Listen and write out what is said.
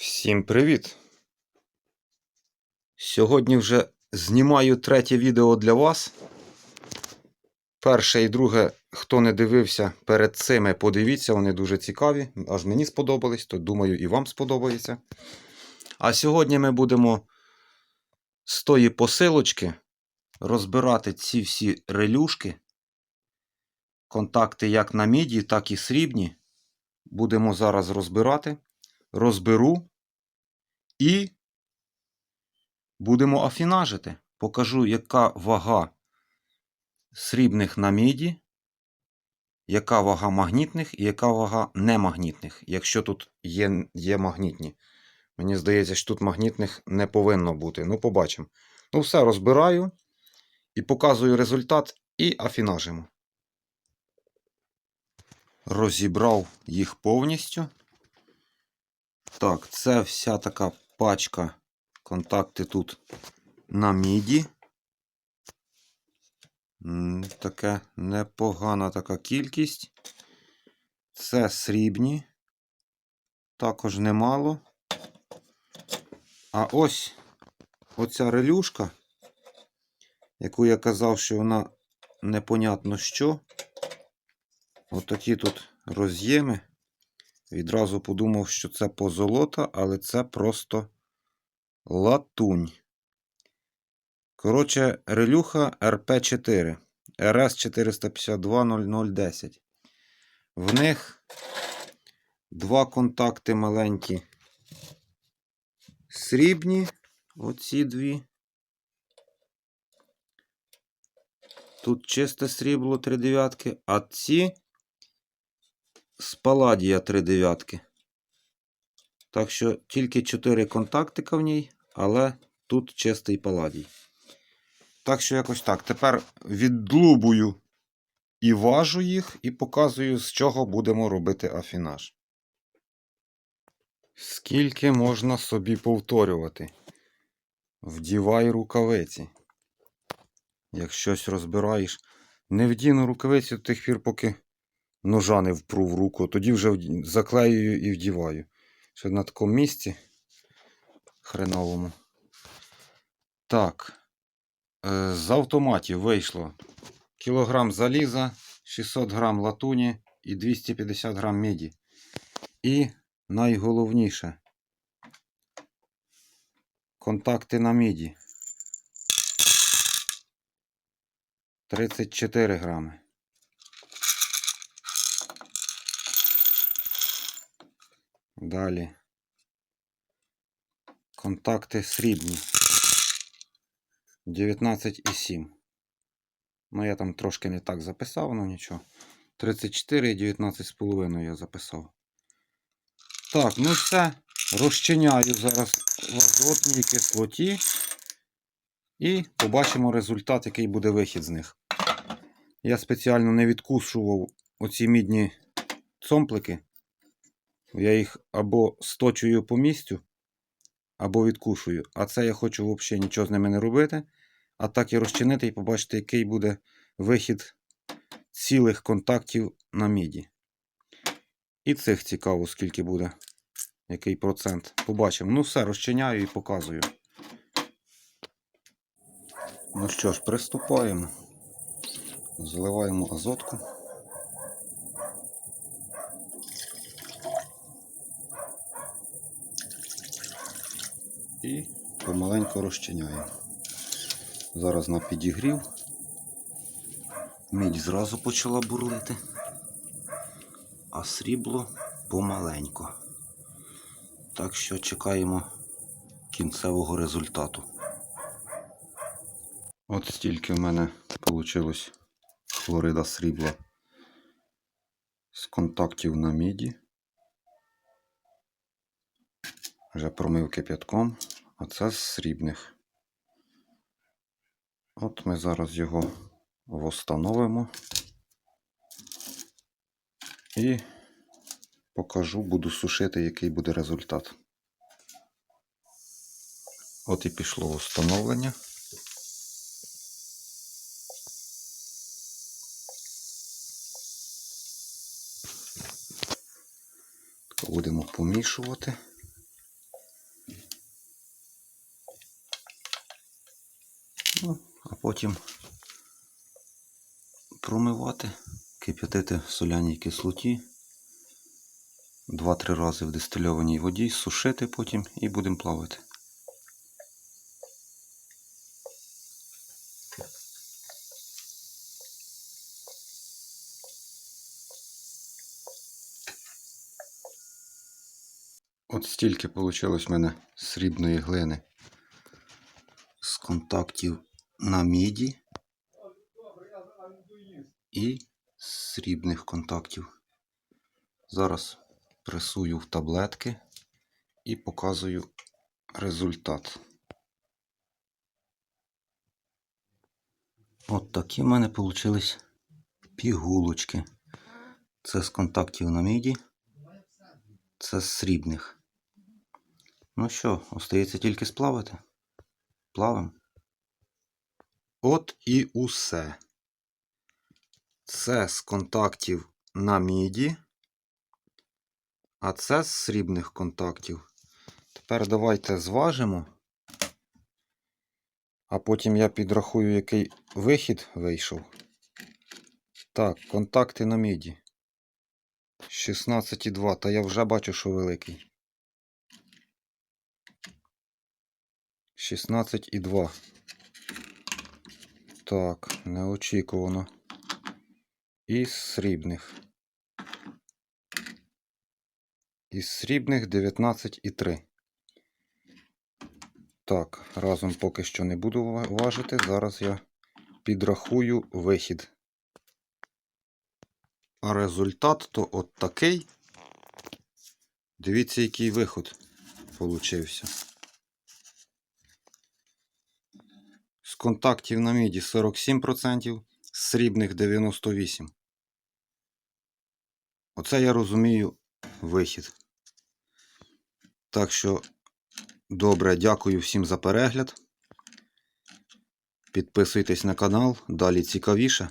Всім привіт! Сьогодні вже знімаю третє відео для вас. Перше і друге, хто не дивився перед цими, подивіться, вони дуже цікаві. Аж мені сподобались, то думаю, і вам сподобається. А сьогодні ми будемо з тої посилочки розбирати ці всі релюшки. Контакти як на міді, так і срібні. Будемо зараз розбирати. Розберу і будемо афінажити. Покажу, яка вага срібних на міді, яка вага магнітних і яка вага немагнітних, якщо тут є, є магнітні. Мені здається, що тут магнітних не повинно бути. Ну, побачимо. Ну, все розбираю і показую результат і афінажимо. Розібрав їх повністю. Так, це вся така пачка. Контакти тут на міді. М, Таке непогана така кількість. Це срібні. Також немало. А ось оця релюшка, яку я казав, що вона непонятно що. Отакі тут роз'єми. Відразу подумав, що це позолота, але це просто латунь. Коротше, релюха РП4 РС 4520010. В них два контакти маленькі. Срібні, оці дві. Тут чисте срібло 3 дев'ятки, а ці з паладія 3 дев'ятки. Так що тільки 4 контактика в ній, але тут чистий паладій. Так що якось так. Тепер віддлубую і важу їх, і показую, з чого будемо робити афінаж. Скільки можна собі повторювати? Вдівай рукавиці. Як щось розбираєш, не вдіну рукавиці до тих пір, поки ножа не впру в руку, тоді вже заклеюю і вдіваю. Ще на такому місці хреновому. Так. Е, З автоматів вийшло кілограм заліза, 600 грам латуні і 250 грам міді. І найголовніше контакти на міді. 34 грами. Далі. Контакти срібні. 19,7. Ну, я там трошки не так записав, ну нічого. 34 і 19,5 я записав. Так, ну все. Розчиняю зараз в кислоті. І побачимо результат, який буде вихід з них. Я спеціально не відкушував оці мідні цомплики. Я їх або сточую по місцю, або відкушую. А це я хочу взагалі нічого з ними не робити. А так і розчинити і побачити, який буде вихід цілих контактів на міді. І цих цікаво, скільки буде, який процент. Побачимо. Ну все, розчиняю і показую. Ну що ж, приступаємо. Заливаємо азотку. І помаленьку розчиняємо. Зараз на підігрів. Мідь зразу почала бурлити, а срібло помаленьку. Так що чекаємо кінцевого результату. От стільки в мене вийшло хлорида срібла з контактів на міді. Вже промив кип'ятком, а це з срібних. От ми зараз його встановимо і покажу, буду сушити, який буде результат. От і пішло встановлення. Будемо помішувати. Ну, а потім промивати, кип'ятити в соляній кислоті. 2-3 рази в дистильованій воді, сушити потім і будемо плавати. От стільки вийшло в мене срібної глини з контактів на міді і срібних контактів. Зараз пресую в таблетки і показую результат. От такі в мене вийшли пігулочки. Це з контактів на міді, це з срібних. Ну що, остається тільки сплавити. Плавим. От і усе. Це з контактів на міді, а це з срібних контактів. Тепер давайте зважимо, а потім я підрахую, який вихід вийшов. Так, контакти на міді. 16,2, та я вже бачу, що великий. 16,2. Так, неочікувано. Із срібних. Із срібних 19,3. Так, разом поки що не буду важити. Зараз я підрахую вихід. А результат то от такий. Дивіться, який виход получився. Контактів на міді 47%, з срібних 98%. Оце я розумію вихід. Так що, добре, дякую всім за перегляд. Підписуйтесь на канал, далі цікавіше.